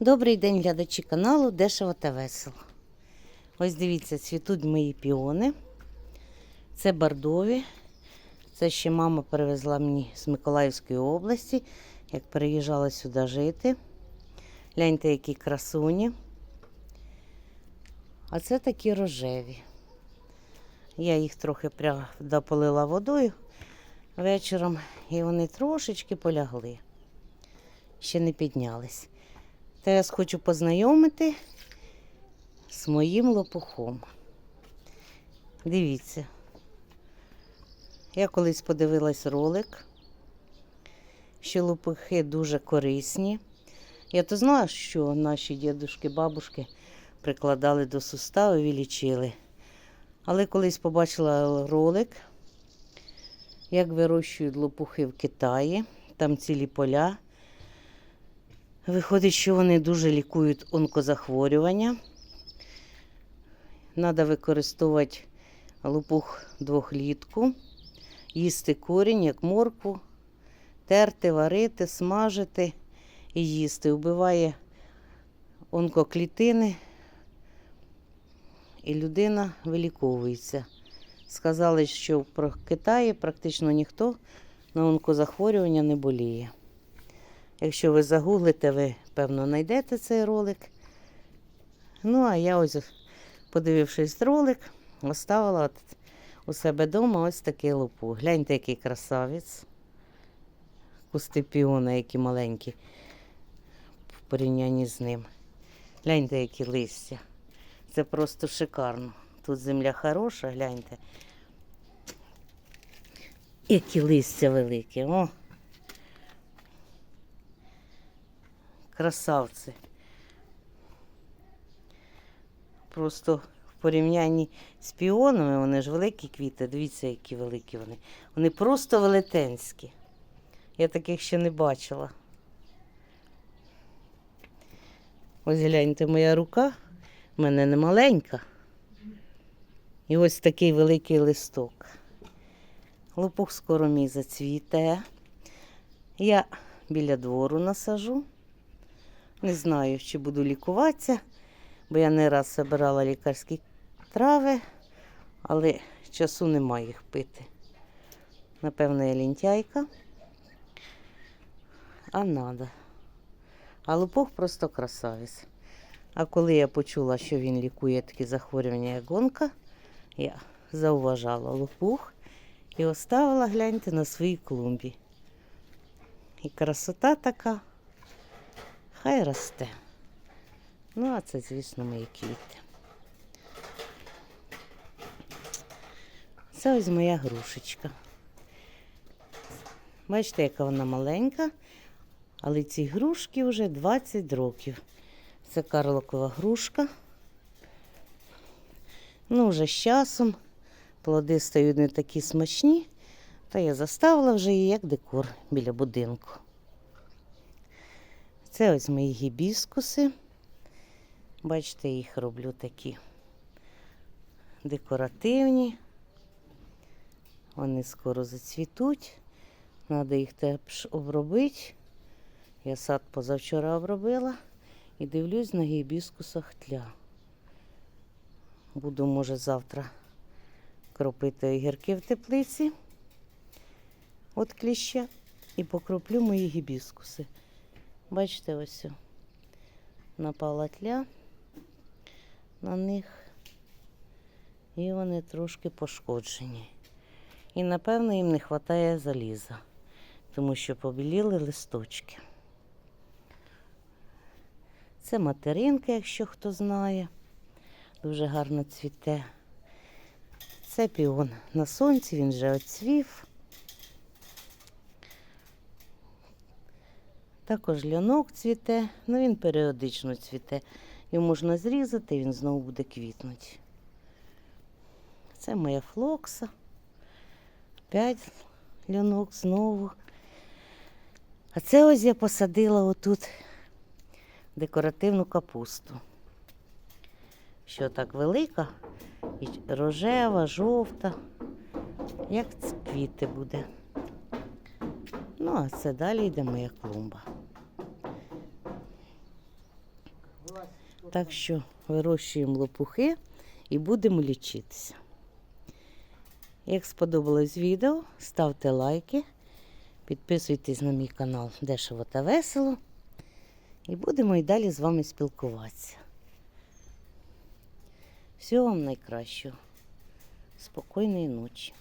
Добрий день, глядачі каналу Дешево та весело. Ось дивіться, цвітуть мої піони. Це бордові. Це ще мама привезла мені з Миколаївської області, як переїжджала сюди жити. Гляньте, які красуні. А це такі рожеві. Я їх трохи правда, полила водою вечором, і вони трошечки полягли. Ще не піднялись. Вас хочу познайомити з моїм лопухом. Дивіться. Я колись подивилась ролик, що лопухи дуже корисні. Я то знала, що наші дідушки, бабушки прикладали до суставів і лічили. Але колись побачила ролик, як вирощують лопухи в Китаї, там цілі поля. Виходить, що вони дуже лікують онкозахворювання. Треба використовувати лопух двохлітку, їсти корінь, як моркву, терти, варити, смажити і їсти. Вбиває онкоклітини, і людина виліковується. Сказали, що в Китаї практично ніхто на онкозахворювання не боліє. Якщо ви загуглите, ви, певно, знайдете цей ролик. Ну, а я ось, подивившись ролик, оставила от у себе вдома ось такий лопух. Гляньте, який красавець. Кусти піона, які маленькі в порівнянні з ним. Гляньте, які листя. Це просто шикарно. Тут земля хороша, гляньте. Які листя великі. О! Красавці. Просто в порівнянні з піонами, вони ж великі квіти, дивіться, які великі вони. Вони просто велетенські. Я таких ще не бачила. Ось гляньте, моя рука в мене не маленька. І ось такий великий листок. Лопух скоро мій зацвіте. Я біля двору насажу. Не знаю, чи буду лікуватися, бо я не раз збирала лікарські трави, але часу немає їх пити. Напевно, я лінтяйка. А надо. А лопух просто красавець. А коли я почула, що він лікує такі захворювання, як гонка, я зауважала лопух і оставила, гляньте, на своїй клумбі. І красота така. Хай росте. Ну, а це, звісно, мої квіти. Це ось моя грушечка. Бачите, яка вона маленька, але ці грушки вже 20 років. Це карлокова грушка. Ну, вже з часом плоди стають не такі смачні, та я заставила вже її як декор біля будинку. Це ось мої гібіскуси. Бачите, їх роблю такі декоративні. Вони скоро зацвітуть. Треба їх теж обробити. Я сад позавчора обробила і дивлюсь на гібіскусах тля. Буду, може, завтра кропити огірки в теплиці от кліща і покроплю мої гібіскуси. Бачите, ось напала тля на них, і вони трошки пошкоджені. І, напевно, їм не вистачає заліза, тому що побіліли листочки. Це материнка, якщо хто знає, дуже гарно цвіте. Це піон на сонці, він вже оцвів. Також льонок цвіте, ну він періодично цвіте. Його можна зрізати, він знову буде квітнути. Це моя флокса. П'ять льонок знову. А це ось я посадила отут декоративну капусту. Що так велика, і рожева, жовта, як квіти буде. Ну, а це далі йде моя клумба. Так що вирощуємо лопухи і будемо лічитися. Як сподобалось відео, ставте лайки, підписуйтесь на мій канал Дешево та Весело. І будемо і далі з вами спілкуватися. Всього вам найкращого. Спокійної ночі.